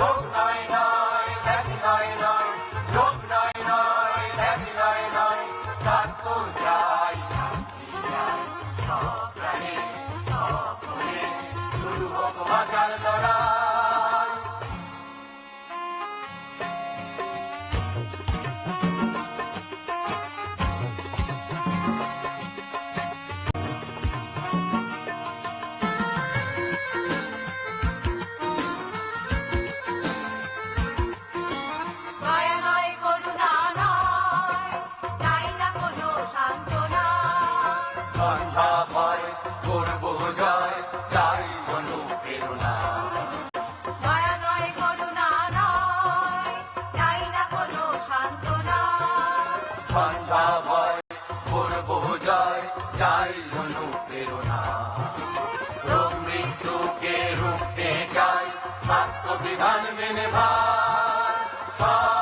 Happy night, night, happy night, night, happy night, night, সন্ধ্যা হয় করব জয় চাই অনুপ্রেরণা সন্ধ্যা ভয় করব জয় চাই অনুপ্রেরণা মৃত্যুকে রুখতে চাই বাস্তব বিধান মেনে ভাই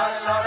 Allah